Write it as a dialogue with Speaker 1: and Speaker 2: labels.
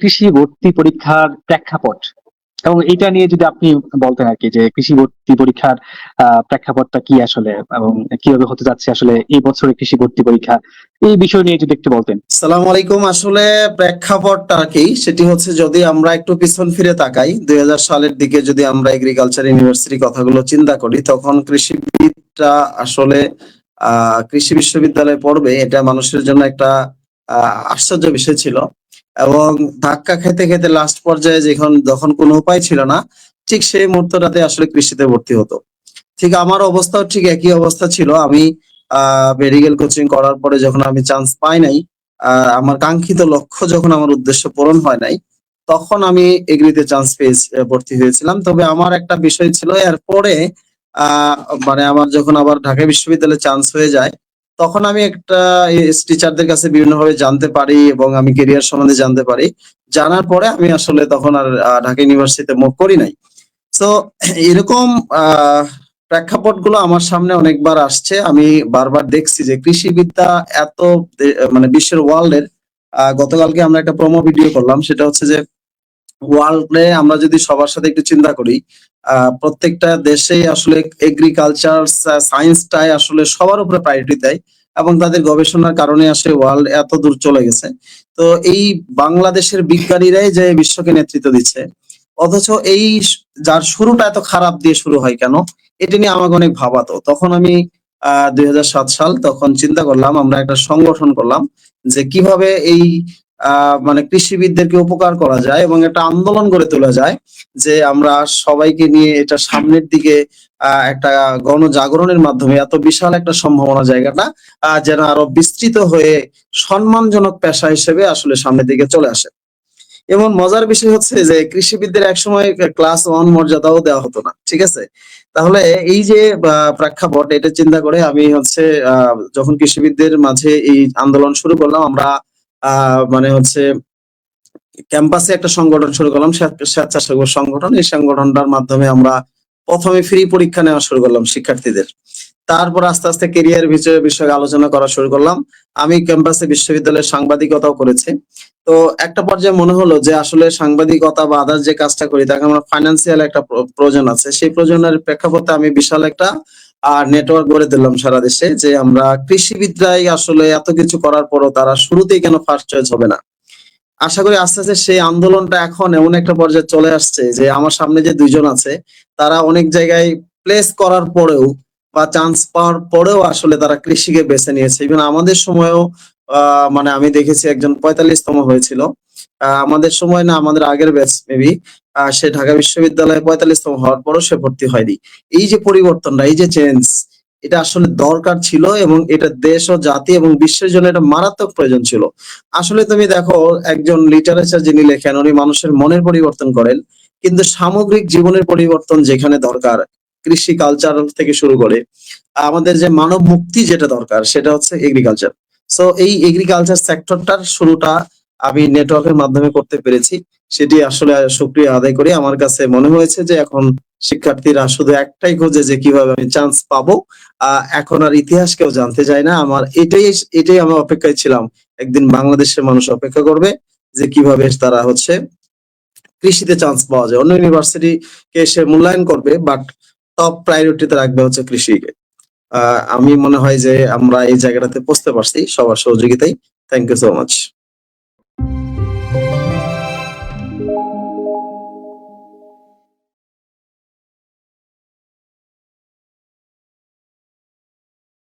Speaker 1: কৃষি ভর্তি পরীক্ষার প্রেক্ষাপট। এবং এটা নিয়ে যদি আপনি বলতেন আর কি যে কৃষি ভর্তি পরীক্ষার প্রেক্ষাপটটা কি আসলে এবং কীভাবে হতে যাচ্ছে আসলে এই বছরের কৃষি ভর্তি পরীক্ষা, এই বিষয় নিয়ে যদি একটু বলতেন।
Speaker 2: সালাম আলাইকুম। আসলে প্রেক্ষাপটটা কি? সেটি হচ্ছে যদি আমরা একটু পিছন ফিরে তাকাই, দুই হাজার সালের দিকে যদি আমরা এগ্রিকালচার ইউনিভার্সিটি কথাগুলো চিন্তা করি, তখন কৃষিবিদটা আসলে কৃষি বিশ্ববিদ্যালয়ে পড়বে, এটা মানুষের জন্য একটা আশ্চর্য বিষয় ছিল। এবং ধাক্কা খেতে খেতে লাস্ট পর্যায়ে যখন যখন কোনো উপায় ছিল না, ঠিক সেই মুহূর্তটাতে আসলে কৃষিতে ভর্তি হতো। ঠিক আমার অবস্থাও ঠিক একই অবস্থা ছিল। আমি মেডিকেল কোচিং করার পরে যখন আমি চান্স পাই নাই আমার কাঙ্ক্ষিত লক্ষ্য যখন আমার উদ্দেশ্য পূরণ হয় নাই, তখন আমি এগ্রিতে চান্স পেয়ে ভর্তি হয়েছিলাম। তবে আমার একটা বিষয় ছিল, এরপরে আহ মানে আমার যখন আবার ঢাকা বিশ্ববিদ্যালয়ে চান্স হয়ে যায় তখন আমি একটা টিচারদের কাছে বিভিন্নভাবে জানতে পারি এবং আমি কেরিয়ার সম্বন্ধে জানতে পারি। জানার পরে আমি আসলে তখন আর ঢাকা ইউনিভার্সিটিতে মুভ করি নাই। তো এরকম প্রেক্ষাপটগুলো আমার সামনে অনেকবার আসছে। আমি বারবার দেখছি যে কৃষিবিদ্যা এত মানে বিশ্বের ওয়ার্ল্ড ওয়ার্ল্ডের গতকালকে আমরা একটা প্রোমো ভিডিও করলাম। সেটা হচ্ছে যে ওয়ার্ল্ডে আমরা যদি সবার সাথে একটু চিন্তা করি প্রত্যেকটা দেশেই আসলে এগ্রিকালচার সায়েন্সটাই আসলে সবার উপরে প্রায়োরিটি দেয় এবং তাদের গবেষণার কারণে আসলে ওয়ার্ল্ড এত দূর চলে গেছে। তো এই বাংলাদেশের বিজ্ঞানীরাই যে বিশ্বকে নেতৃত্ব দিচ্ছে, অথচ এই যার শুরুটা এত খারাপ দিয়ে শুরু হয় কেন, এটা নিয়ে আমাকে অনেক ভাবাতো। তখন আমি, আহ, দুই সাল তখন চিন্তা করলাম, আমরা একটা সংগঠন করলাম যে কীভাবে এই মানে কৃষিবিদদেরকে উপকার করা যায় এবং একটা আন্দোলন গড়ে তোলা যায় যে আমরা সবাইকে নিয়ে এটা সামনের দিকে একটা গণজাগরণের মাধ্যমে এত বিশাল একটা সম্ভাবনা জায়গাটা যেন আরও বিস্তৃত হয়ে সম্মানজনক পেশা হিসেবে আসলে সামনের দিকে চলে আসে। এবং মজার বিষয় হচ্ছে যে কৃষিবিদদের একসময় ক্লাস ওয়ান মর্যাদাও দেওয়া হতো না, ঠিক আছে? তাহলে এই যে প্রেক্ষাপট, এটা চিন্তা করে আমি হচ্ছে যখন কৃষিবিদদের মাঝে এই আন্দোলন শুরু করলাম, আমরা মানে হচ্ছে ক্যাম্পাসে একটা সংগঠন শুরু করলাম স্বেচ্ছাসেবক সংগঠন। এই সংগঠনটার মাধ্যমে আমরা প্রথমে ফ্রি পরীক্ষা নেওয়া শুরু করলাম শিক্ষার্থীদের। তারপর আস্তে আস্তে কেরিয়ার বিষয়ে বিষয়ে আলোচনা করা শুরু করলাম। আমি ক্যাম্পাসে বিশ্ববিদ্যালয়ের সাংবাদিকতাও করেছি। তো একটা পর্যায়ে মনে হলো যে আসলে সাংবাদিকতা বা আদার্স যে কাজটা করি, তাকে আমার ফাইন্যান্সিয়াল একটা প্র- প্রয়োজন আছে। সেই প্রয়োজনের প্রেক্ষাপটে আমি বিশাল একটা আর নেটওয়ার্ক গড়ে দিলাম সারা দেশে যে আমরা কৃষিবিদরাই আসলে এত কিছু করার পরও তারা শুরুতেই কেন ফার্স্ট চয়েস হবে না। আশা করি আস্তে আস্তে সেই আন্দোলনটা এখন এমন একটা পর্যায়ে চলে আসছে যে আমার সামনে যে দুইজন আছে, তারা অনেক জায়গায় প্লেস করার পরেও বা চান্স পাওয়ার পরেও আসলে তারা কৃষিকে বেছে নিয়েছে। ইভেন আমাদের সময়ও মানে আমি দেখেছি একজন পঁয়তাল্লিশতম হয়েছিল। আমাদের সময় না, আমাদের আগের ব্যাচ মেবি সে ঢাকা বিশ্ববিদ্যালয়ে পঁয়তাল্লিশতম হওয়ার পরও সে ভর্তি হয়নি। এই যে পরিবর্তনটা, এই যে চেঞ্জ এটা আসলে দরকার ছিল এবং এটা দেশ ও জাতি এবং বিশ্বের জন্য এটা মারাত্মক প্রয়োজন ছিল। আসলে তুমি দেখো, একজন লিটারেচার যিনি লেখেন, উনি মানুষের মনের পরিবর্তন করেন, কিন্তু সামগ্রিক জীবনের পরিবর্তন যেখানে দরকার, কৃষি কালচার থেকে শুরু করে, আমাদের যে মানব মুক্তি যেটা দরকার, সেটা হচ্ছে এগ্রিকালচার সো এই এগ্রিকালচার সেক্টরটার শুরুটা আমি নেটওয়ার্কের মাধ্যমে করতে পেরেছি। সেটি আসলে সুক্রিয়া আদায় করে। আমার কাছে মনে হয়েছে যে এখন শিক্ষার্থীরা শুধু একটাই খোঁজে যে কীভাবে আমি চান্স পাবো। এখন আর ইতিহাস কেউ জানতে চায় না। আমার এটাই এটাই আমার অপেক্ষায় ছিলাম। একদিন বাংলাদেশের মানুষ অপেক্ষা করবে যে কীভাবে তারা হচ্ছে কৃষিতে চান্স পাওয়া যায়। অন্য ইউনিভার্সিটি কে সে মূল্যায়ন করবে বাট টপ প্রায়োরিটিতে রাখবে হচ্ছে কৃষিকে। আমি মনে হয় যে আমরা এই জায়গাটাতে পৌঁছতে পারছি। সবার সহযোগিতায়। Thank you so much